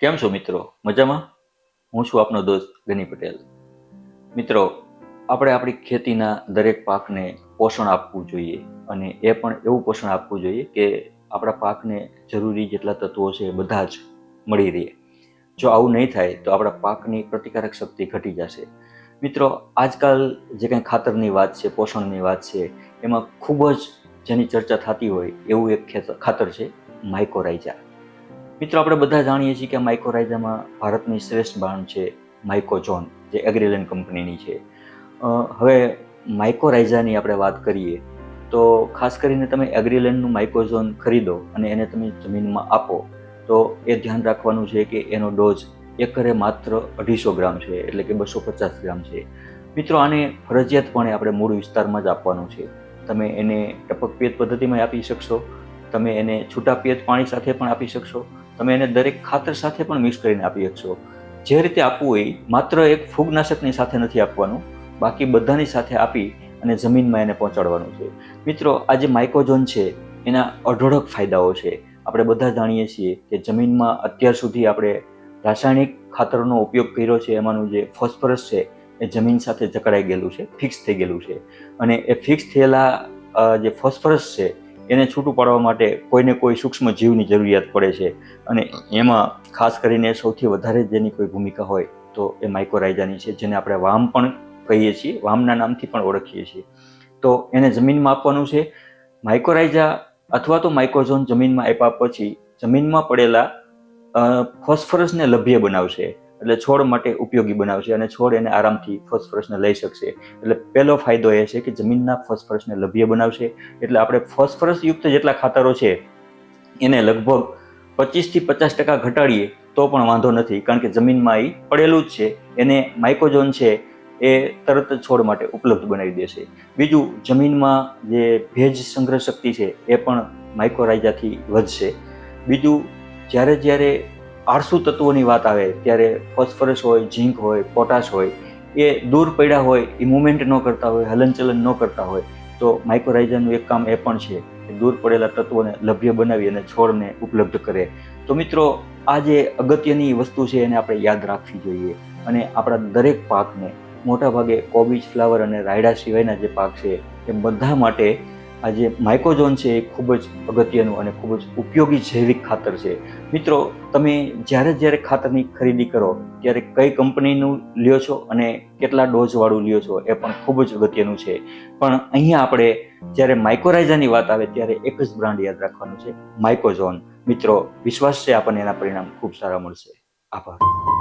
કેમ છો મિત્રો? મજામાં? હું છું આપનો દોસ્ત ગની પટેલ. મિત્રો, આપણે આપણી ખેતીના દરેક પાકને પોષણ આપવું જોઈએ અને એ પણ એવું પોષણ આપવું જોઈએ કે આપણા પાકને જરૂરી જેટલા તત્વો છે બધા જ મળી રહે. જો આવું નહીં થાય તો આપણા પાકની પ્રતિકારક શક્તિ ઘટી જશે. મિત્રો, આજકાલ જે કંઈ ખાતરની વાત છે, પોષણની વાત છે, એમાં ખૂબ જ જેની ચર્ચા થતી હોય એવું એક ખાતર છે માઇકોરાઇઝા મિત્રો, આપણે બધા જાણીએ છીએ કે માઇક્રોરાઇઝામાં ભારતની શ્રેષ્ઠ બ્રાન્ડ છે માઇકોજોન જે એગ્રીલેન્ડ કંપનીની છે. હવે માઇકોરાઇઝાની આપણે વાત કરીએ, તો ખાસ કરીને તમે એગ્રીલેન્ડનું માઇકોઝોન ખરીદો અને એને તમે જમીનમાં આપો, તો એ ધ્યાન રાખવાનું છે કે એનો ડોઝ એકરે માત્ર અઢીસો ગ્રામ છે, એટલે કે બસો પચાસ ગ્રામ છે. મિત્રો, આને ફરજિયાતપણે આપણે મૂળ વિસ્તારમાં જ આપવાનું છે. તમે એને ટપક પિયત પદ્ધતિમાં આપી શકશો, તમે એને છૂટા પિયત પાણી સાથે પણ આપી શકશો તમે એને દરેક ખાતર સાથે પણ મિક્સ કરીને આપી શકશો. જે રીતે આપવું હોય, માત્ર એક ફૂગનાશકની સાથે નથી આપવાનું, બાકી બધાની સાથે આપી અને જમીનમાં એને પહોંચાડવાનું છે. મિત્રો, આ જે માઇકોઝોન છે, એના અઢળક ફાયદાઓ છે. આપણે બધા જાણીએ છીએ કે જમીનમાં અત્યાર સુધી આપણે રાસાયણિક ખાતરનો ઉપયોગ કર્યો છે, એમાંનું જે ફોસ્ફરસ છે, એ જમીન સાથે જકડાઈ ગયેલું છે ફિક્સ થઈ ગયેલું છે. અને એ ફિક્સ થયેલા જે ફોસ્ફરસ છે એને છૂટું પાડવા માટે કોઈને કોઈ સૂક્ષ્મ જીવની જરૂરિયાત પડે છે. અને એમાં ખાસ કરીને સૌથી વધારે જેની કોઈ ભૂમિકા હોય તો એ માઇકોરાઇઝાની છે, જેને આપણે વામ પણ કહીએ છીએ, વામના નામથી પણ ઓળખીએ છીએ. તો એને જમીનમાં આપવાનું છે. માઇકોરાઇઝા અથવા તો માઇકોઝોન જમીનમાં આપ્યા પછી જમીનમાં પડેલા ફોસ્ફરસને લભ્ય બનાવશે. એટલે છોડ માટે ઉપયોગી બનાવશે અને છોડ એને આરામથી ફોસ્ફરસને લઈ શકશે. એટલે પહેલો ફાયદો એ છે કે જમીનના ફોસ્ફરસને લભ્ય બનાવશે. એટલે આપણે ફોસ્ફરસ યુક્ત જેટલા ખાતરો છે, એને લગભગ પચીસથી પચાસ ટકા ઘટાડીએ તો પણ વાંધો નથી. કારણ કે જમીનમાં એ પડેલું જ છે. એને માઇકોઝોન છે એ તરત જ છોડ માટે ઉપલબ્ધ બનાવી દેશે. બીજું, જમીનમાં જે ભેજ સંગ્રહ શક્તિ છે એ પણ માઇકોરાઇઝાથી વધશે. બીજું, જ્યારે જ્યારે આળસુ તત્વોની વાત આવે, ત્યારે ફોસ્ફરસ હોય, ઝીંક હોય, પોટાશ હોય, એ દૂર પડ્યા હોય, એ મુવમેન્ટ ન કરતા હોય, હલનચલન ન કરતા હોય, તો માઇક્રોરાઇઝાનું એક કામ એ પણ છે કે દૂર પડેલા તત્વોને લભ્ય બનાવી અને છોડને ઉપલબ્ધ કરે. તો મિત્રો, આ જે અગત્યની વસ્તુ છે એને આપણે યાદ રાખવી જોઈએ અને આપણા દરેક પાકને મોટા ભાગે કોબીજ, ફ્લાવર અને રાયડા સિવાયના જે પાક છે એ બધા માટે આ જે માઇકોઝોન છે એ ખૂબ જ અગત્યનું અને ખૂબ જ ઉપયોગી જૈવિક ખાતર છે. મિત્રો, તમે જ્યારે જ્યારે ખાતરની ખરીદી કરો, ત્યારે કઈ કંપનીનું લ્યો છો અને કેટલા ડોઝવાળું લ્યો છો એ પણ ખૂબ જ અગત્યનું છે. પણ અહીંયા આપણે જ્યારે માઇકોરાઇઝાની વાત આવે ત્યારે એક જ બ્રાન્ડ યાદ રાખવાનું છે માઇકોઝોન મિત્રો, વિશ્વાસ છે આપણને એના પરિણામ ખૂબ સારા મળશે. આભાર.